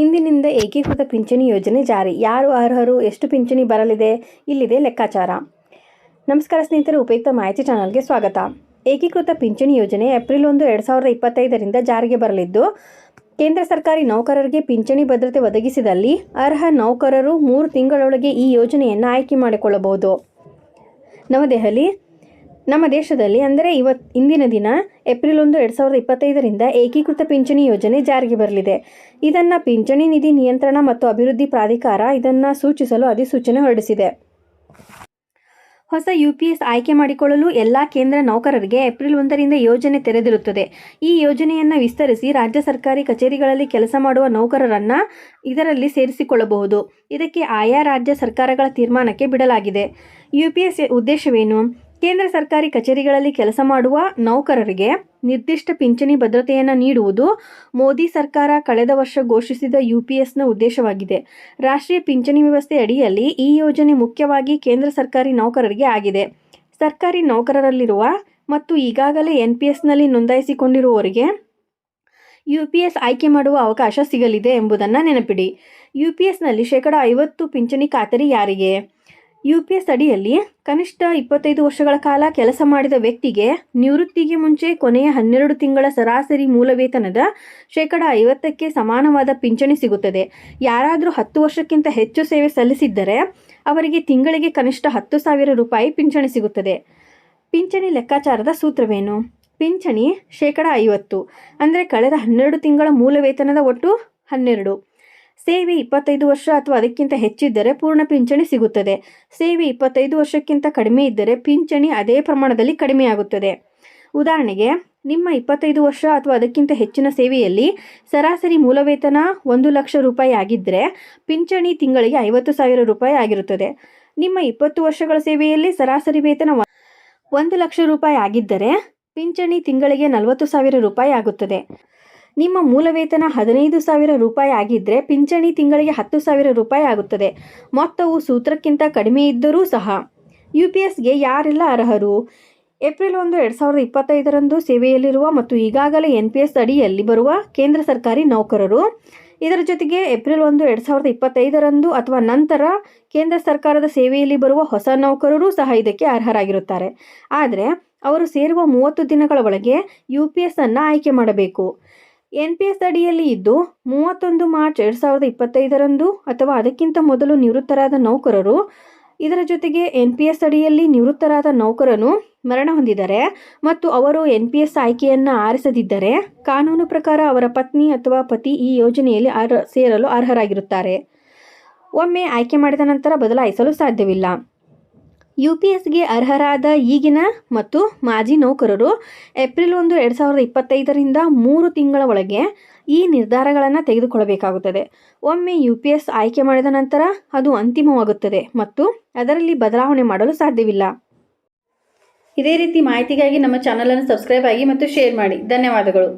ಇಂದಿನಿಂದ ಏಕೀಕೃತ ಪಿಂಚಣಿ ಯೋಜನೆ ಜಾರಿ. ಯಾರು ಅರ್ಹರು, ಎಷ್ಟು ಪಿಂಚಣಿ ಬರಲಿದೆ, ಇಲ್ಲಿದೆ ಲೆಕ್ಕಾಚಾರ. ನಮಸ್ಕಾರ ಸ್ನೇಹಿತರೆ, ಉಪಯುಕ್ತ ಮಾಹಿತಿ ಚಾನಲ್ಗೆ ಸ್ವಾಗತ. ಏಕೀಕೃತ ಪಿಂಚಣಿ ಯೋಜನೆ ಏಪ್ರಿಲ್ ಒಂದು, ಎರಡು ಸಾವಿರದ ಇಪ್ಪತ್ತೈದರಿಂದ ಜಾರಿಗೆ ಬರಲಿದ್ದು, ಕೇಂದ್ರ ಸರ್ಕಾರಿ ನೌಕರರಿಗೆ ಪಿಂಚಣಿ ಭದ್ರತೆ ಒದಗಿಸಿದಲ್ಲಿ ಅರ್ಹ ನೌಕರರು ಮೂರು ತಿಂಗಳೊಳಗೆ ಈ ಯೋಜನೆಯನ್ನು ಆಯ್ಕೆ ಮಾಡಿಕೊಳ್ಳಬಹುದು. ನವದೆಹಲಿ ನಮ್ಮ ದೇಶದಲ್ಲಿ ಅಂದರೆ ಇವತ್, ಇಂದಿನ ದಿನ, ಏಪ್ರಿಲ್ ಒಂದು ಎರಡು ಸಾವಿರದ ಇಪ್ಪತ್ತೈದರಿಂದ ಏಕೀಕೃತ ಪಿಂಚಣಿ ಯೋಜನೆ ಜಾರಿಗೆ ಬರಲಿದೆ. ಇದನ್ನು ಪಿಂಚಣಿ ನಿಧಿ ನಿಯಂತ್ರಣ ಮತ್ತು ಅಭಿವೃದ್ಧಿ ಪ್ರಾಧಿಕಾರ ಇದನ್ನು ಸೂಚಿಸಲು ಅಧಿಸೂಚನೆ ಹೊರಡಿಸಿದೆ. ಹೊಸ ಯು ಪಿ ಎಸ್ ಆಯ್ಕೆ ಮಾಡಿಕೊಳ್ಳಲು ಎಲ್ಲ ಕೇಂದ್ರ ನೌಕರರಿಗೆ ಏಪ್ರಿಲ್ ಒಂದರಿಂದ ಯೋಜನೆ ತೆರೆದಿರುತ್ತದೆ. ಈ ಯೋಜನೆಯನ್ನು ವಿಸ್ತರಿಸಿ ರಾಜ್ಯ ಸರ್ಕಾರಿ ಕಚೇರಿಗಳಲ್ಲಿ ಕೆಲಸ ಮಾಡುವ ನೌಕರರನ್ನು ಇದರಲ್ಲಿ ಸೇರಿಸಿಕೊಳ್ಳಬಹುದು. ಇದಕ್ಕೆ ಆಯಾ ರಾಜ್ಯ ಸರ್ಕಾರಗಳ ತೀರ್ಮಾನಕ್ಕೆ ಬಿಡಲಾಗಿದೆ. ಯು ಪಿ ಎಸ್ ಉದ್ದೇಶವೇನು? ಕೇಂದ್ರ ಸರ್ಕಾರಿ ಕಚೇರಿಗಳಲ್ಲಿ ಕೆಲಸ ಮಾಡುವ ನೌಕರರಿಗೆ ನಿರ್ದಿಷ್ಟ ಪಿಂಚಣಿ ಭದ್ರತೆಯನ್ನು ನೀಡುವುದು ಮೋದಿ ಸರ್ಕಾರ ಕಳೆದ ವರ್ಷ ಘೋಷಿಸಿದ ಯು ಪಿ ಎಸ್ನ ಉದ್ದೇಶವಾಗಿದೆ. ರಾಷ್ಟ್ರೀಯ ಪಿಂಚಣಿ ವ್ಯವಸ್ಥೆ ಅಡಿಯಲ್ಲಿ ಈ ಯೋಜನೆ ಮುಖ್ಯವಾಗಿ ಕೇಂದ್ರ ಸರ್ಕಾರಿ ನೌಕರರಿಗೆ ಆಗಿದೆ. ಸರ್ಕಾರಿ ನೌಕರರಲ್ಲಿರುವ ಮತ್ತು ಈಗಾಗಲೇ ಎನ್ ಪಿ ಎಸ್ನಲ್ಲಿ ನೋಂದಾಯಿಸಿಕೊಂಡಿರುವವರಿಗೆ ಯು ಪಿ ಎಸ್ ಆಯ್ಕೆ ಮಾಡುವ ಅವಕಾಶ ಸಿಗಲಿದೆ ಎಂಬುದನ್ನು ನೆನಪಿಡಿ. ಯು ಪಿ ಎಸ್ನಲ್ಲಿ ಶೇಕಡ ಐವತ್ತು ಪಿಂಚಣಿ ಖಾತರಿ ಯಾರಿಗೆ? ಯು ಪಿ ಎಸ್ ಅಡಿಯಲ್ಲಿ ಕನಿಷ್ಠ ಇಪ್ಪತ್ತೈದು ವರ್ಷಗಳ ಕಾಲ ಕೆಲಸ ಮಾಡಿದ ವ್ಯಕ್ತಿಗೆ ನಿವೃತ್ತಿಗೆ ಮುಂಚೆ ಕೊನೆಯ ಹನ್ನೆರಡು ತಿಂಗಳ ಸರಾಸರಿ ಮೂಲ ವೇತನದ ಶೇಕಡ ಐವತ್ತಕ್ಕೆ ಸಮಾನವಾದ ಪಿಂಚಣಿ ಸಿಗುತ್ತದೆ. ಯಾರಾದರೂ ಹತ್ತು ವರ್ಷಕ್ಕಿಂತ ಹೆಚ್ಚು ಸೇವೆ ಸಲ್ಲಿಸಿದ್ದರೆ ಅವರಿಗೆ ತಿಂಗಳಿಗೆ ಕನಿಷ್ಠ ಹತ್ತು ಸಾವಿರ ರೂಪಾಯಿ ಪಿಂಚಣಿ ಸಿಗುತ್ತದೆ. ಪಿಂಚಣಿ ಲೆಕ್ಕಾಚಾರದ ಸೂತ್ರವೇನು? ಪಿಂಚಣಿ ಶೇಕಡ ಐವತ್ತು, ಅಂದರೆ ಕಳೆದ ಹನ್ನೆರಡು ತಿಂಗಳ ಮೂಲ ವೇತನದ ಒಟ್ಟು ಹನ್ನೆರಡು. ಸೇವೆ ಇಪ್ಪತ್ತೈದು ವರ್ಷ ಅಥವಾ ಅದಕ್ಕಿಂತ ಹೆಚ್ಚಿದ್ದರೆ ಪೂರ್ಣ ಪಿಂಚಣಿ ಸಿಗುತ್ತದೆ. ಸೇವೆ ಇಪ್ಪತ್ತೈದು ವರ್ಷಕ್ಕಿಂತ ಕಡಿಮೆ ಇದ್ದರೆ ಪಿಂಚಣಿ ಅದೇ ಪ್ರಮಾಣದಲ್ಲಿ ಕಡಿಮೆಯಾಗುತ್ತದೆ ಉದಾಹರಣೆಗೆ, ನಿಮ್ಮ ಇಪ್ಪತ್ತೈದು ವರ್ಷ ಅಥವಾ ಅದಕ್ಕಿಂತ ಹೆಚ್ಚಿನ ಸೇವೆಯಲ್ಲಿ ಸರಾಸರಿ ಮೂಲ ವೇತನ ಒಂದು ಲಕ್ಷ ರೂಪಾಯಿ ಆಗಿದ್ದರೆ ಪಿಂಚಣಿ ತಿಂಗಳಿಗೆ ಐವತ್ತು ಸಾವಿರ ರೂಪಾಯಿ ಆಗಿರುತ್ತದೆ. ನಿಮ್ಮ ಇಪ್ಪತ್ತು ವರ್ಷಗಳ ಸೇವೆಯಲ್ಲಿ ಸರಾಸರಿ ವೇತನ ಒಂದು ಲಕ್ಷ ರೂಪಾಯಿ ಆಗಿದ್ದರೆ ಪಿಂಚಣಿ ತಿಂಗಳಿಗೆ ನಲವತ್ತು ಸಾವಿರ ರೂಪಾಯಿ ಆಗುತ್ತದೆ. ನಿಮ್ಮ ಮೂಲ ವೇತನ ಹದಿನೈದು ಸಾವಿರ ರೂಪಾಯಿ ಆಗಿದ್ದರೆ ಪಿಂಚಣಿ ತಿಂಗಳಿಗೆ ಹತ್ತು ಸಾವಿರ ರೂಪಾಯಿ ಆಗುತ್ತದೆ. ಮೊತ್ತವು ಸೂತ್ರಕ್ಕಿಂತ ಕಡಿಮೆ ಇದ್ದರೂ ಸಹ. ಯು ಪಿ ಎಸ್ಗೆ ಯಾರೆಲ್ಲ ಅರ್ಹರು? ಏಪ್ರಿಲ್ ಒಂದು, ಎರಡು ಸಾವಿರದ ಇಪ್ಪತ್ತೈದರಂದು ಸೇವೆಯಲ್ಲಿರುವ ಮತ್ತು ಈಗಾಗಲೇ ಎನ್ ಪಿ ಎಸ್ ಅಡಿಯಲ್ಲಿ ಬರುವ ಕೇಂದ್ರ ಸರ್ಕಾರಿ ನೌಕರರು? ಇದರ ಜೊತೆಗೆ ಏಪ್ರಿಲ್ ಒಂದು, ಎರಡು ಸಾವಿರದ ಇಪ್ಪತ್ತೈದರಂದು ಅಥವಾ ನಂತರ ಕೇಂದ್ರ ಸರ್ಕಾರದ ಸೇವೆಯಲ್ಲಿ ಬರುವ ಹೊಸ ನೌಕರರು ಸಹ ಇದಕ್ಕೆ ಅರ್ಹರಾಗಿರುತ್ತಾರೆ. ಆದರೆ, ಅವರು ಸೇರುವ ಮೂವತ್ತು ದಿನಗಳ ಒಳಗೆ ಯು ಪಿ ಎಸ್ ಅನ್ನು ಆಯ್ಕೆ ಮಾಡಬೇಕು. ಎನ್ ಪಿ ಎಸ್ ಅಡಿಯಲ್ಲಿ ಇದ್ದು, ಮೂವತ್ತೊಂದು ಮಾರ್ಚ್ ಎರಡು ಸಾವಿರದ ಇಪ್ಪತ್ತೈದರಂದು ಅಥವಾ ಅದಕ್ಕಿಂತ ಮೊದಲು ನಿವೃತ್ತರಾದ ನೌಕರರು, ಇದರ ಜೊತೆಗೆ ಎನ್ ಪಿ ಎಸ್ ಅಡಿಯಲ್ಲಿ ನಿವೃತ್ತರಾದ ನೌಕರನು ಮರಣ ಹೊಂದಿದರೆ ಮತ್ತು ಅವರು ಎನ್ ಪಿ ಎಸ್ ಆಯ್ಕೆಯನ್ನು ಆರಿಸದಿದ್ದರೆ ಕಾನೂನು ಪ್ರಕಾರ ಅವರ ಪತ್ನಿ ಅಥವಾ ಪತಿ ಈ ಯೋಜನೆಯಲ್ಲಿ ಅರ್ಹ ಸೇರಲು ಅರ್ಹರಾಗಿರುತ್ತಾರೆ. ಒಮ್ಮೆ ಆಯ್ಕೆ ಮಾಡಿದ ನಂತರ ಬದಲಾಯಿಸಲು ಸಾಧ್ಯವಿಲ್ಲ. ಯು ಪಿ ಎಸ್ಗೆ ಅರ್ಹರಾದ ಈಗಿನ ಮತ್ತು ಮಾಜಿ ನೌಕರರು ಏಪ್ರಿಲ್ ಒಂದು, ಎರಡು ಸಾವಿರದ ಇಪ್ಪತ್ತೈದರಿಂದ ಮೂರು ತಿಂಗಳ ಒಳಗೆ ಈ ನಿರ್ಧಾರಗಳನ್ನು ತೆಗೆದುಕೊಳ್ಳಬೇಕಾಗುತ್ತದೆ. ಒಮ್ಮೆ ಯು ಪಿ ಎಸ್ ಆಯ್ಕೆ ಮಾಡಿದ ನಂತರ ಅದು ಅಂತಿಮವಾಗುತ್ತದೆ ಮತ್ತು ಅದರಲ್ಲಿ ಬದಲಾವಣೆ ಮಾಡಲು ಸಾಧ್ಯವಿಲ್ಲ. ಇದೇ ರೀತಿ ಮಾಹಿತಿಗಾಗಿ ನಮ್ಮ ಚಾನಲನ್ನು ಸಬ್ಸ್ಕ್ರೈಬ್ ಆಗಿ ಮತ್ತು ಶೇರ್ ಮಾಡಿ. ಧನ್ಯವಾದಗಳು.